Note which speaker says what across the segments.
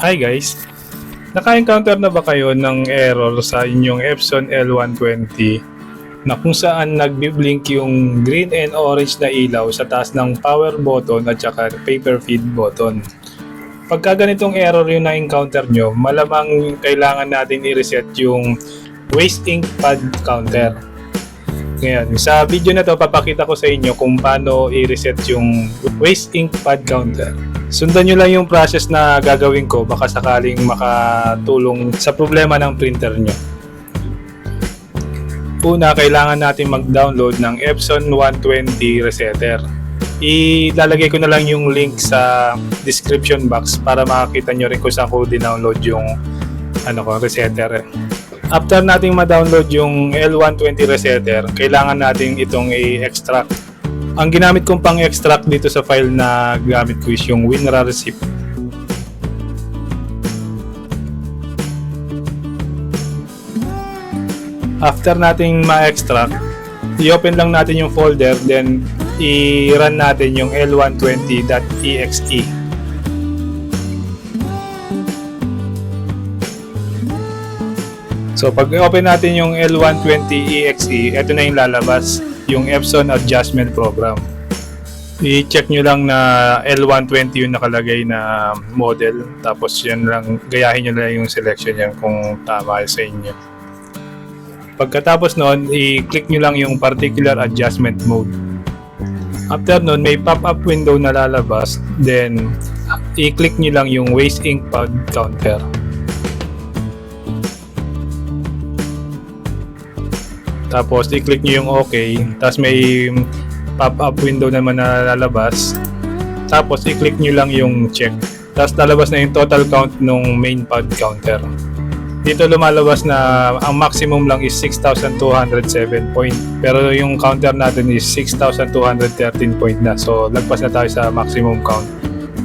Speaker 1: Hi guys! Naka-encounter na ba kayo ng error sa inyong Epson L120 na kung saan nagbi-blink yung green and orange na ilaw sa taas ng power button at saka paper feed button? Pagka ganitong error yung na-encounter nyo, malamang kailangan natin i-reset yung waste ink pad counter. Ngayon, sa video na to, papakita ko sa inyo kung paano i-reset yung waste ink pad counter. Sundan nyo lang yung process na gagawin ko, baka sakaling makatulong sa problema ng printer nyo. Una, kailangan natin mag-download ng Epson 120 Resetter. Ilalagay ko na lang yung link sa description box para makakita nyo rin kung saan ko din-download yung ano ko, resetter. After nating ma-download yung L120 resetter, kailangan natin itong i-extract. Ang ginamit kong pang-extract dito sa file na gamit ko is yung WinRAR zip. After nating ma-extract, i-open lang natin yung folder then i-run natin yung l120.exe. So pag open natin yung L120EXE, ito na yung lalabas, yung Epson Adjustment Program. I-check nyo lang na L120 yung nakalagay na model, tapos yan lang, gayahin nyo lang yung selection yan kung tama sa inyo. Pagkatapos nun, i-click nyo lang yung particular adjustment mode. After nun, may pop-up window na lalabas, then i-click nyo lang yung waste ink pad counter. Tapos i-click nyo yung OK. Tapos may pop-up window naman na lalabas. Tapos i-click nyo lang yung check. Tapos lalabas na yung total count ng main pad counter. Dito lumalabas na ang maximum lang is 6,207 point. Pero yung counter natin is 6,213 point na. So lagpas na tayo sa maximum count.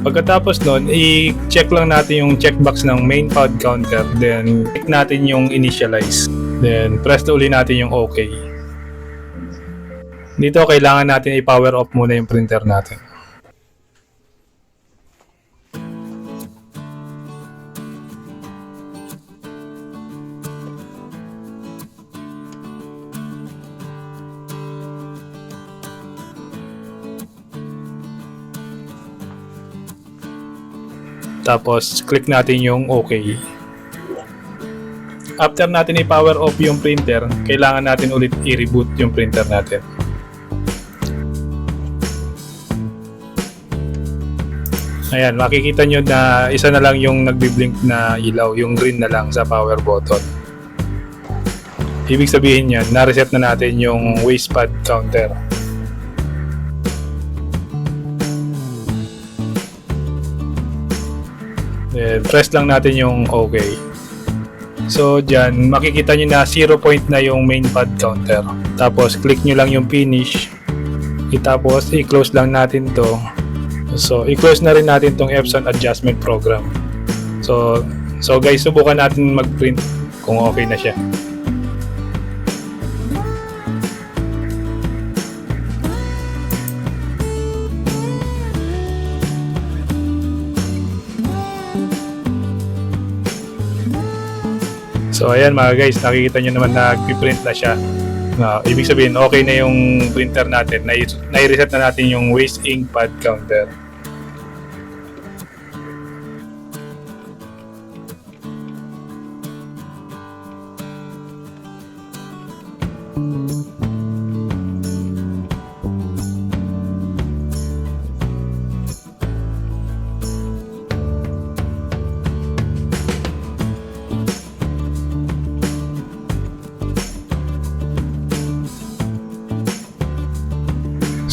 Speaker 1: Pagkatapos nun, i-check lang natin yung checkbox ng main pad counter. Then, click natin yung initialize. Then, press na uli natin yung OK. Dito, kailangan natin i-power off muna yung printer natin. Tapos, click natin yung OK. After natin i-power off yung printer, kailangan natin ulit i-reboot yung printer natin. Ayan, makikita nyo na isa na lang yung nagbi-blink na ilaw, yung green na lang sa power button. Ibig sabihin yan, na-reset na natin yung waste pad counter. Then, press lang natin yung OK. So, dyan, makikita nyo na 0 point na yung main pad counter. Tapos, click nyo lang yung finish. Tapos, i-close lang natin to. So, i-close na rin natin tong Epson Adjustment Program. So, so guys, subukan natin mag-print kung okay na siya. So ayan mga guys, nakikita nyo naman na nag-print na siya. Na, ibig sabihin, okay na yung printer natin. Nai- Nai-reset na natin yung waste ink pad counter.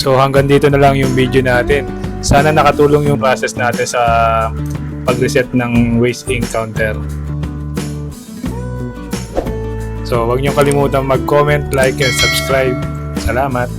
Speaker 1: So hanggang dito na lang yung video natin. Sana nakatulong yung process natin sa pag-reset ng waste ink counter. So huwag niyo kalimutan mag-comment, like, and subscribe. Salamat!